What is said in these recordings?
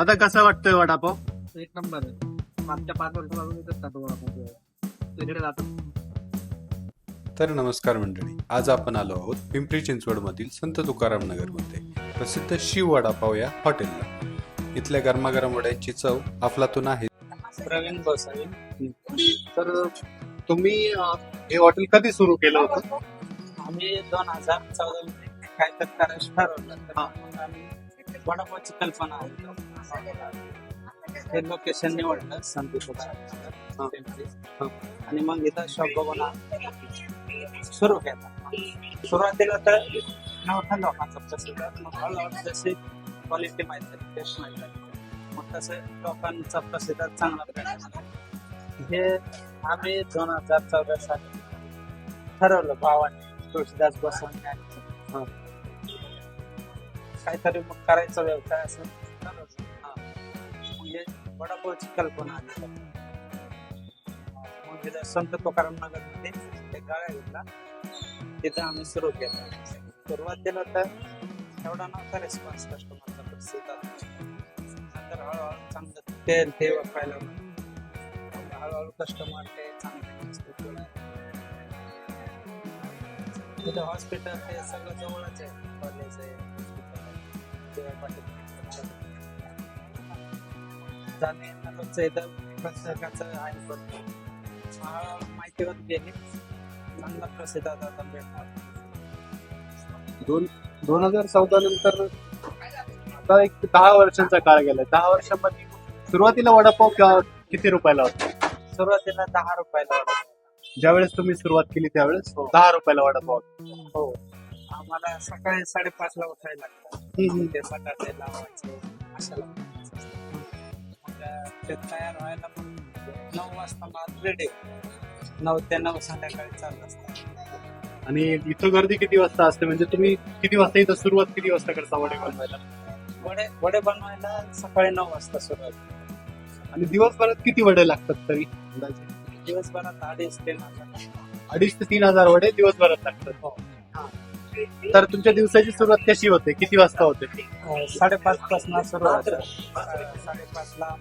आता कसा वाटतोय वडापाव? एक नंबर आहे. मागच्या पाच वर्षापासून इथंच खातो तिकडे जातो. तर नमस्कार मंडळी आज आपण आलो आहोत पिंपरी चिंचवड मधील संत तुकाराम नगरमध्ये प्रसिद्ध शिव वडापाव या हॉटेलला. इथल्या गरमागरम वड्यांची चव अफलातून आहे. प्रवीण गोसावी. तर तुम्ही हे हॉटेल कधी सुरू केलं होतं? आम्ही दोन हजार चौदा मध्ये काय तर करायचं ठरवलं आम्ही वडापावची कल्पना आहे हे लोकेशन निवडलं संत आणि मग इथं शॉप बघून सुरू केला. सुरुवातीला तर नव्हता लोकांचा प्रसिद्ध मग हळूहळू जशी क्वालिटी माहीत झाली टेस्ट माहीत झाली मग तसं लोकांचा प्रसिद्ध चांगला हे आम्ही दोन हजार चौदा साली ठरवलं भावाने तुळशीदास बसवून आणि काहीतरी मग करायचा व्यवसाय असं. म्हणजे वडापावची कल्पना. आली मग तिथं संत तुकाराम नगरमध्ये एक गाळा घेतला. तिथं आम्ही सुरू केलं. सुरुवातीला तर एवढा नव्हता रिस्पॉन्स कस्टमरचा प्रसिद्ध. नंतर हळूहळू चांगलं तेल ते वापरायला हळूहळू कस्टमर ते चांगले तिथं हॉस्पिटल ते सगळं जवळच आहे. जाणे रोजचं इथं प्रत्येकाचं आहे पण हळूहळू माहिती होत गेली. चांगला प्रसिद्ध आता भेटणार दोन दोन हजार चौदा नंतर आता एक दहा वर्षांचा काळ गेला दहा वर्षांमध्ये सुरुवातीला वडापाव का- किती रुपयाला होता? सुरुवातीला दहा रुपयाला होता. ज्यावेळेस तुम्ही सुरुवात केली त्यावेळेस दहा रुपयाला वडापाव. होता. हो. आम्हाला सकाळी साडेपाच ला उठायला लागतं. ते बटाटे लावायचे मग ते तयार व्हायला मग नऊ वाजता माल रेडी नऊ ते नऊ संध्याकाळी चालू असतात आणि इथं गर्दी किती वाजता असते? म्हणजे तुम्ही किती वाजता इथं सुरुवात किती वाजता करता वडे बनवायला? वडे वडे बनवायला सकाळी नऊ वाजता सुरुवात. आणि दिवसभरात किती वडे लागतात तरी? अंदाजे? दिवसभरात अडीच ते हजार. अडीच ते तीन हजार वडे दिवसभरात लागतात. हो. तर तुमच्या दिवसाची सुरुवात कशी होते? किती वाजता होते? अं, साडेपाच पासून सुरुवात साडेपाच ला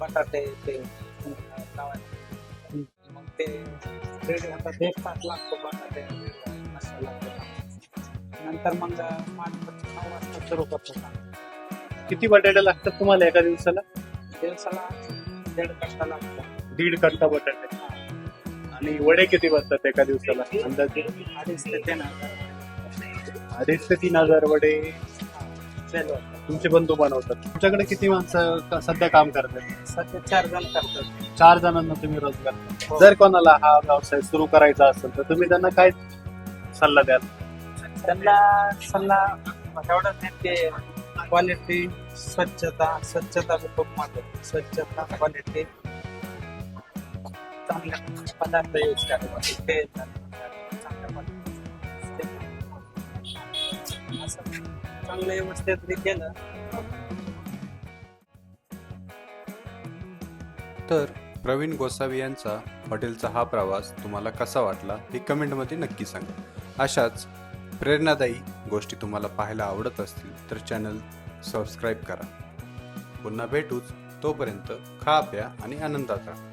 बटाटे ते अं, लावायचे मग ते रेडी होतात एक तास लागतो बटाटे लागतं नंतर मग नऊ वाजता सुरू करतो. काम. किती बटाटे लागतात तुम्हाला एका दिवसाला? दिवसाला दीड कट्टा लागतो. दीड कट्टा बटाटे. आणि वडे किती बसतात एका दिवसाला? अंदाजे? अडीच ते तीन हजार अडीच ते तीन हजार वडे. सेल तुमचे बंधू बनवतात. तुमच्याकडे किती माणसं क- सध्या काम करतात? सध्या चार जण करतात. चार जणांना तुम्ही रोजगार देता. जर कोणाला हा व्यवसाय सुरू करायचा असेल तर तुम्ही त्यांना काय सल्ला द्याल? त्यांना सल्ला एवढंच नाही ते क्वालिटी स्वच्छता स्वच्छता खूप महत्वाची स्वच्छता क्वालिटी चांगले पदार्थ यूज ते चांगलं व्यवस्थित केलं तर प्रवीण गोसावी यांचा हॉटेलचा हा प्रवास तुम्हाला कसा वाटला हे कमेंटमध्ये नक्की सांगा. अशाच प्रेरणादायी गोष्टी तुम्हाला पाहायला आवडत असतील तर चॅनल सबस्क्राईब करा. पुन्हा भेटूच तोपर्यंत खा प्या आणि आनंदात राहा.